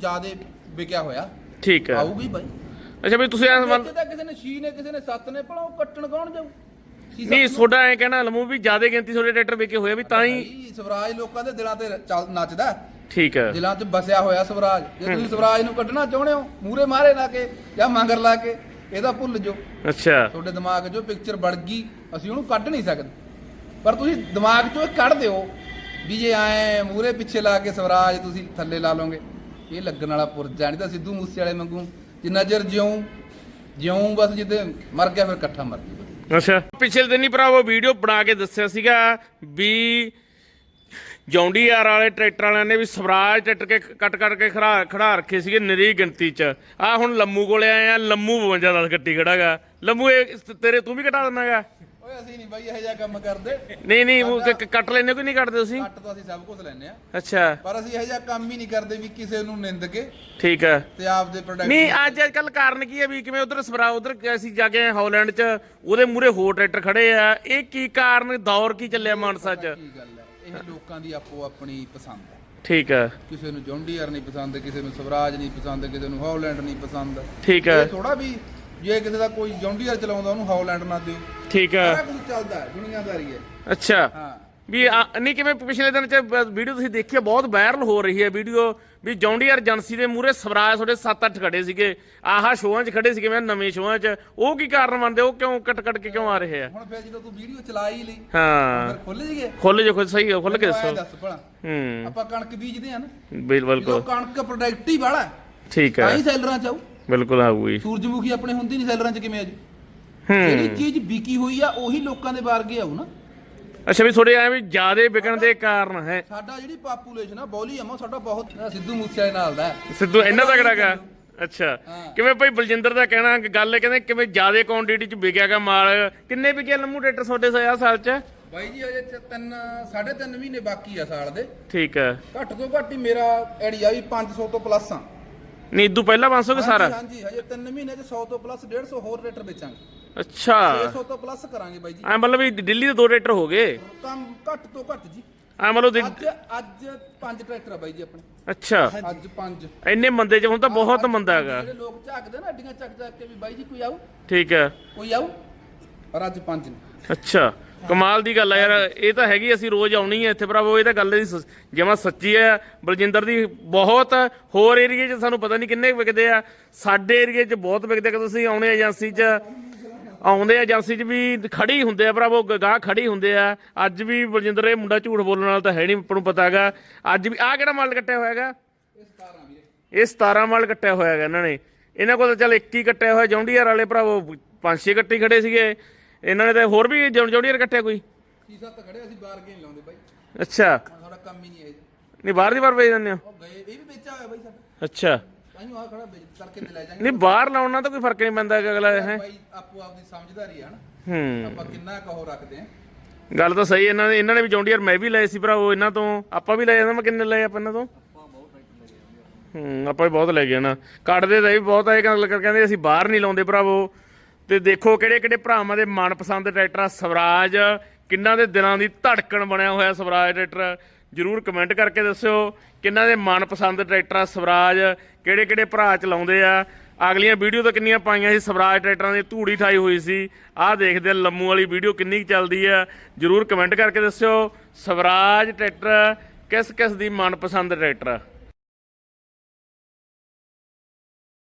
ਜ਼ਿਆਦੇ ਵਿਕਿਆ ਹੋਇਆ। ਠੀਕ ਹੈ। ਆਊਗੀ ਬਾਈ। ਅੱਛਾ ਵੀ ਤੁਸੀਂ ਐਂ ਮੰਨ ਇੱਥੇ ਤਾਂ ਕਿਸੇ ਨੇ 6 ਨੇ ਕਿਸੇ ਨੇ 7 ਨੇ ਭਲਾ ਉਹ ਕੱਟਣ ਕੌਣ ਜਾਊ? ਨਹੀਂ ਤੁਹਾਡਾ ਐ ਕਹਿਣਾ ਲਮੂ ਵੀ ਜ਼ਿਆਦਾ ਗਿਣਤੀ ਤੁਹਾਡੇ ਟਰੈਕਟਰ ਵਿਕੇ ਹੋਏ ਵੀ ਤਾਂ ਹੀ ਸਵਰਾਜ ਲੋਕਾਂ ਦੇ ਦਿਲਾਂ ਤੇ ਨੱਚਦਾ। ਠੀਕ ਹੈ। ਦਿਲਾਂ 'ਚ ਬਸਿਆ ਹੋਇਆ ਸਵਰਾਜ। ਜੇ ਤੁਸੀਂ ਸਵਰਾਜ ਨੂੰ ਕੱਢਣਾ ਚਾਹੁੰਦੇ ਹੋ ਮੂਰੇ ਮਾਰੇ ਲਾ ਕੇ ਜਾਂ ਮੰਗਰ ਲਾ ਕੇ ਇਹਦਾ ਭੁੱਲ ਜਾਓ। ਅੱਛਾ। ਤੁਹਾਡੇ ਦਿਮਾਗ 'ਚੋਂ ਪਿਕਚਰ ਵੜ ਗਈ ਅਸੀਂ ਉਹਨੂੰ ਕੱਢ ਨਹੀਂ ਸਕਦੇ। ਪਰ ਤੁਸੀਂ ਦਿਮਾਗ 'ਚੋਂ ਇਹ ਕੱਢ ਦਿਓ ਵੀ ਜੇ ਐ ਮੂਰੇ ਪਿੱਛੇ ਲਾ ਕੇ ਸਵਰਾਜ ਤੁਸੀਂ ਥੱਲੇ ਲਾ ਲਓਗੇ। ਇਹ ਲੱਗਣ ਵਾਲਾ ਪੁਰਜਾ ਨਹੀਂ ਤਾਂ ਸਿੱਧੂ ਮੂਸੇ ਵਾਲੇ ਵਾਂਗੂ, ਜਿੰਨਾ ਚਿਰ ਜਿਉਂ ਜਿਉਂ ਬਸ ਜਿੱਦੇ ਮਰ ਗਿਆ ਫਿਰ ਇਕੱਠਾ ਮਰ ਜੂਗਾ ਅੱਛਾ। ਪਿਛਲੇ ਦਿਨ ਹੀ ਭਰਾਵੋ ਵੀਡੀਓ ਬਣਾ ਕੇ ਦੱਸਿਆ ਸੀਗਾ ਵੀ ਜੌਂਡੀ ਵਾਲੇ ਟਰੈਕਟਰ ਵਾਲਿਆਂ ਨੇ ਵੀ ਸਵਰਾਜ ਟਰੈਕਟਰ ਕੇ ਕੱਟ ਕੱਟ ਕੇ ਖੜਾ ਖੜਾ ਰੱਖੇ ਸੀਗੇ ਨਰੀ ਗਿਣਤੀ ਚ। ਆ ਹੁਣ ਲੰਮੂ ਕੋਲੇ ਆਏ ਆ, ਲੰਮੂ 52 ਦਾ ਗੱਟੀ ਖੜਾਗਾ ਲੰਮੂ, ਇਹ ਤੇਰੇ ਤੂੰ ਵੀ ਕਟਾ ਦਿੰਦਾਗਾ ਓਏ ਅਸੀਂ ਨਹੀਂ ਬਾਈ ਇਹੋ ਜਿਹਾ ਕੰਮ ਕਰਦੇ। ਨਹੀਂ ਨਹੀਂ ਉਹ ਕ- ਕ- ਕੱਟ ਲੈਨੇ ਕੋਈ ਨਹੀਂ ਕੱਟਦੇ ਤੁਸੀਂ? ਕੱਟ ਤਾਂ ਅਸੀਂ ਸਭ ਕੁਝ ਲੈਨੇ ਆ ਅੱਛਾ। ਪਰ ਅਸੀਂ ਇਹੋ ਜਿਹਾ ਕੰਮ ਹੀ ਨਹੀਂ ਕਰਦੇ ਵੀ ਕਿਸੇ ਨੂੰ ਨਿੰਦ ਕੇ ਠੀਕ ਹੈ। ਤੇ ਆਪਦੇ ਪ੍ਰੋਡਕਟ ਨਹੀਂ ਅੱਜ ਕੱਲ ਕਾਰਨ ਕੀ ਹੈ ਵੀ ਕਿਵੇਂ ਉਧਰ ਸਵਰਾ ਉਧਰ ਅਸੀਂ ਜਾ ਕੇ ਆਏ ਹਾਲੈਂਡ ਚ ਉਹਦੇ ਮੂਰੇ ਹੋਰ ਟਰੈਕਟਰ ਖੜੇ ਆ। ਇਹ ਕੀ ਕਾਰਨ ਦੌਰ ਕੀ ਚੱਲਿਆ ਮਾਨਸਾ ਚ? ਕੀ ਗੱਲ ਹੈ ਇਹ ਲੋਕਾਂ ਦੀ ਆਪੋ ਆਪਣੀ ਪਸੰਦ ਹੈ। ਠੀਕ ਹੈ। ਕਿਸੇ ਨੂੰ ਜੌਂਡੀਅਰ ਨਹੀਂ ਪਸੰਦ ਕਿਸੇ ਨੂੰ ਸਵਰਾਜ ਨਹੀਂ ਪਸੰਦ ਕਿਸੇ ਨੂੰ ਹਾਲੈਂਡ ਨਹੀਂ ਪਸੰਦ। ਠੀਕ ਹੈ। ਇਹ ਥੋੜਾ ਵੀ ਜੇ ਕਿਸੇ ਦਾ ਕੋਈ ਜੌਂਡੀਅਰ ਚਲਾਉਂਦਾ ਉਹਨੂੰ ਹਾਲੈਂਡ ਨਾ ਦਿਓ। ਠੀਕ ਸਾਰਾ ਹੈ ਕੁਝ ਚੱਲਦਾ ਹੈ ਦੁਨੀਆਦਾਰੀ ਹੈ। ਅੱਛਾ। ਹਾਂ। ਵੀ ਆ- ਨਹੀਂ ਕਿਵੇਂ ਪਿਛਲੇ ਦਿਨ ਚ ਵੀਡੀਓ ਤੁਸੀਂ ਦੇਖੀ ਆ, ਬਹੁਤ ਵਾਇਰਲ ਹੋ ਰਹੀ ਹੈ ਵੀਡੀਓ ਵੀ ਜੌਂਡੀਅਰ ਏਜੰਸੀ ਦੇ ਮੂਰੇ ਸਵਰਾਜ ਤੁਹਾਡੇ 7-8 ਖੜੇ ਸੀਗੇ ਆਹਾ ਸ਼ੋਆਂ 'ਚ ਖੜੇ ਸੀਗੇ ਮੈਂ ਨਵੇਂ ਸ਼ੋਆਂ 'ਚ ਉਹ ਕੀ ਕਾਰਨ ਮੰਨਦੇ ਉਹ ਕਿਉਂ ਕੱਟ ਕੱਟ ਕੇ ਕਿਉਂ ਆ ਰਹੇ ਆ? ਹੁਣ ਫਿਰ ਜਦੋਂ ਤੂੰ ਵੀਡੀਓ ਚਲਾ ਹੀ ਲਈ ਹਾਂ। ਫਿਰ ਖੁੱਲ ਖੁੱਲ ਜੋ ਖੁੱਲ ਸਹੀ ਹੈ ਖੁੱਲ ਕੇ ਦੱਸੋ। ਦੱਸ ਭਲਾ। ਹੂੰ। ਆਪਾਂ ਕਣਕ ਬੀਜਦੇ ਆ ਨਾ। ਬਿਲਕੁਲ। ਜਦੋਂ ਕਣਕ ਪ੍ਰੋਡਕਟ ਹੀ ਵਾਲਾ ਠੀਕ ਤਾਂ ਹੈ ਹੀ ਸੈਲਰਾਂ ਚ ਆਊ। ਬਿਲਕੁਲ ਆਊਗੀ ਸੂਰਜਮੁਖੀ ਆਪਣੇ ਹੁੰਦੀ ਨਹੀਂ ਸੈਲਰਾਂ ਚ ਕਿਵੇਂ ਆਜੂ ਜਿਹੜੀ ਚੀਜ਼ ਵਿਕੀ ਹੋਈ ਆ ਉਹੀ ਲੋਕਾਂ ਦੇ ਬਾਰਗੇ ਆਊ ਨਾ। ਅੱਛਾ ਵੀ ਥੋੜੇ ਐ ਵੀ ਜਿਆਦੇ ਵਿਕਣ ਦੇ ਕਾਰਨ ਹੈ। ਸਾਡਾ ਜਿਹੜੀ ਪਾਪੂਲੇਸ਼ਨ ਆ ਵੋਲੀਅਮ ਆ ਸਾਡਾ ਬਹੁਤ ਸਿੱਧੂ ਮੂਸੇ ਨਾਲ ਦਾ ਹੈ। ਸਿੱਧੂ ਇੰਨਾ ਤਗੜਾ ਗਾ? ਅੱਛਾ। ਕਿਵੇਂ ਭਾਈ ਬਲਜਿੰਦਰ ਦਾ ਕਹਿਣਾ ਕਿ ਗੱਲ ਇਹ ਕਹਿੰਦੇ ਕਿਵੇਂ ਜਿਆਦੇ ਕੁਆਂਟੀਟੀ ਚ ਵਿਕਿਆਗਾ ਮਾਲ? ਕਿੰਨੇ ਵਿਕਿਆ ਲੰਮੂ ਟਰੈਕਟਰ ਤੁਹਾਡੇ ਸੇ ਸਾਲ ਚ? ਬਾਈ ਜੀ ਅਜੇ ਤਿੰਨ ਸਾਢੇ ਤਿੰਨ ਮਹੀਨੇ ਬਾਕੀ ਆ ਸਾਲ ਦੇ। ਠੀਕ ਹੈ। ਘੱਟ ਤੋਂ ਘੱਟ ਹੀ ਮੇਰਾ ਆਈਡੀਆ ਵੀ 500 ਤੋਂ ਪਲੱਸ ਆ। ਨਹੀਂ ਇਦੋਂ ਪਹਿਲਾਂ 500 ਕਿ ਸਾਰਾ? ਹਾਂਜੀ ਹਜੇ ਤਿੰਨ ਮਹੀਨੇ ਚ 100 ਤੋਂ ਪਲੱਸ 150 ਹੋਰ ਰੇਟਰ ਵੇਚਾਂਗੇ। ਅੱਛਾ। 600 ਤੋਂ ਪਲੱਸ ਕਰਾਂਗੇ ਬਾਈ ਜੀ। ਐ ਮਤਲਬ ਵੀ ਦਿੱਲੀ ਦੇ ਦੋ ਟਰੈਕਟਰ ਹੋ ਗਏ? ਕੰਮ ਘੱਟ ਤੋਂ ਘੱਟ ਜੀ। ਐ ਮਤਲਬ ਦੀ- ਅੱਜ ਅੱਜ ਪੰਜ ਟਰੈਕਟਰ ਆ ਬਾਈ ਜੀ ਆਪਣੇ। ਅੱਛਾ। ਅੱਜ ਪੰਜ। ਇੰਨੇ ਮੰਦੇ ਚ ਹੁਣ ਤਾਂ ਬਹੁਤ ਮੰਦਾ ਹੈਗਾ। ਜਿਹੜੇ ਲੋਕ ਝਾਕਦੇ ਨਾ ਅੱਡੀਆਂ ਚੱਕ ਚੱਕ ਕੇ ਵੀ ਬਾਈ ਜੀ ਕੋਈ ਆਊ? ਠੀਕ ਹੈ। ਕੋਈ ਆਊ? ਪਰ ਅੱਜ ਪੰਜ ਨੇ। ਅੱਛਾ। ਕਮਾਲ ਦੀ ਗੱਲ ਆ ਯਾਰ, ਇਹ ਤਾਂ ਹੈਗੀ ਅਸੀਂ ਰੋਜ਼ ਆਉਣੀ ਹੈ ਇੱਥੇ ਭਰਾਵੋ, ਇਹ ਤਾਂ ਗੱਲ ਦੀ ਜਮਾ ਸੱਚੀ ਹੈ ਬਲਜਿੰਦਰ ਦੀ ਬਹੁਤ ਹੋਰ ਏਰੀਏ 'ਚ ਸਾਨੂੰ ਪਤਾ ਨਹੀਂ ਕਿੰਨੇ ਵਿਕਦੇ ਆ। ਸਾਡੇ ਏਰੀਏ 'ਚ ਬਹੁਤ ਵਿਕਦੇ ਕਿ ਤੁਸੀਂ ਆਉਣੇ ਏਜੰਸੀ 'ਚ। ਆਉਂਦੇ ਏਜੰਸੀ 'ਚ ਵੀ ਖੜੀ ਹੁੰਦੇ ਆ ਭਰਾਵੋ ਗਾਹ ਖੜੀ ਹੁੰਦੇ ਆ। ਅੱਜ ਵੀ ਬਲਜਿੰਦਰ, ਇਹ ਮੁੰਡਾ ਝੂਠ ਬੋਲਣ ਵਾਲਾ ਤਾਂ ਹੈ ਨਹੀਂ ਆਪਾਂ ਨੂੰ ਪਤਾ ਹੈਗਾ। ਅੱਜ ਵੀ, ਆਹ ਕਿਹੜਾ ਮਾਲ ਕੱਟਿਆ ਹੋਇਆ ਹੈਗਾ? ਇਹ 17 ਮਾਲ ਕੱਟਿਆ ਹੋਇਆ ਹੈਗਾ ਇਹਨਾਂ ਨੇ। ਇਹਨਾਂ ਕੋਲ ਤਾਂ ਚੱਲ ਇੱਕ ਹੀ ਕੱਟਿਆ ਹੋਇਆ ਜੌਂਡੀਅਰ ਵਾਲੇ ਭਰਾਵੋ, ਪੰਜ ਛੇ ਕੱਟੀ ਖੜੇ ਸੀਗੇ। ਇਹਨਾਂ ਨੇ ਤਾਂ ਹੋਰ ਵੀ ਜੌਂਡੀਅਰ ਕੱਟਿਆ ਕੋਈ? ਛੇ ਸੱਤ ਖੜੇ ਅਸੀਂ ਬਾਹਰ ਗੇਮ ਲਾਉਂਦੇ ਬਾਈ। ਅੱਛਾ। ਸਾਡਾ ਕੰਮ ਹੀ ਨਹੀਂ ਬਾਹਰ ਦੀ ਬਾਹਰ ਵੇਚ ਦਿੰਦੇ ਹੋ? ਉਹ ਗਏ ਇਹ ਵੀ ਵੇਚਿਆ ਹੋਇਆ ਬਾਈ ਸਾਡਾ। ਅੱਛਾ। ਅਸੀਂ ਆ ਖੜਾ ਵੇਚ ਕਰਕੇ ਤੇ ਲੈ ਜਾਾਂਗੇ। ਨਹੀਂ ਬਾਹਰ ਲਾਉਣ ਨਾਲ ਤਾਂ ਕੋਈ ਫ਼ਰਕ ਨਹੀਂ ਪੈਂਦਾ ਹੈਗਾ ਅਗਲਾ ਹੈ ਬਾਈ ਆਪੋ ਆਪਦੀ ਸਮਝਦਾਰੀ ਆ ਨਾ। ਹੂੰ। ਆਪਾਂ ਕਿੰਨਾ ਕਹੋ ਰੱਖਦੇ ਆ। ਗੱਲ ਤਾਂ ਸਹੀ ਇਹਨਾਂ ਨੇ ਇਹਨਾਂ ਨੇ ਵੀ ਜੌਂਡੀਅਰ ਮੈਂ ਵੀ ਲਏ ਸੀ ਭਰਾਵੋ ਇਹਨਾਂ ਤੋਂ ਆਪਾਂ ਵੀ ਲੈ ਜਾਂਦਾ ਮੈਂ ਕਿੰਨੇ ਲਏ ਆਪਾਂ ਇਹਨਾਂ ਤੋਂ? ਹੂੰ ਆਪਾਂ ਵੀ ਬਹੁਤ ਲੈ ਗਏ ਨਾ ਕੱਢਦੇ ਤਾਂ ਇਹ ਵੀ ਬਹੁਤ ਆ ਇਹ ਗੱਲ ਕਰ ਕਹਿੰਦੇ ਅਸੀਂ ਬਾਹਰ ਨਹੀਂ ਲਾਉਂਦੇ ਭਰਾਵੋ ਤੇ ਦੇਖੋ ਕਿਹੜੇ ਕਿਹੜੇ ਭਰਾਵਾਂ ਦੇ ਮਨਪਸੰਦ ਟਰੈਕਟਰ ਆ ਸਵਰਾਜ। ਕਿੰਨਾਂ ਦੇ ਦਿਲਾਂ ਦੀ ਧੜਕਣ ਬਣਿਆ ਹੋਇਆ ਸਵਰਾਜ ਟਰੈਕਟਰ ਜਰੂਰ ਕਮੈਂਟ ਕਰਕੇ ਦੱਸਿਓ। ਕਿੰਨਾਂ ਦੇ ਮਨਪਸੰਦ ਟਰੈਕਟਰ ਆ ਸਵਰਾਜ? ਕਿਹੜੇ ਕਿਹੜੇ ਭਰਾ ਚਲਾਉਂਦੇ ਆ? ਅਗਲੀਆਂ ਵੀਡੀਓ ਤਾਂ ਕਿੰਨੀਆਂ ਪਾਈਆਂ ਸੀ ਸਵਰਾਜ ਟਰੈਕਟਰਾਂ ਦੀ? ਧੂੜੀ ਠਾਈ ਹੋਈ ਸੀ। ਆਹ ਦੇਖਦੇ ਆ ਲੰਮੂ ਵਾਲੀ ਵੀਡੀਓ ਕਿੰਨੀ ਕੁ ਚੱਲਦੀ ਆ। ਜਰੂਰ ਕਮੈਂਟ ਕਰਕੇ ਦੱਸਿਓ। ਸਵਰਾਜ ਟਰੈਕਟਰ ਕਿਸ ਕਿਸ ਦੀ ਮਨਪਸੰਦ ਟਰੈਕਟਰ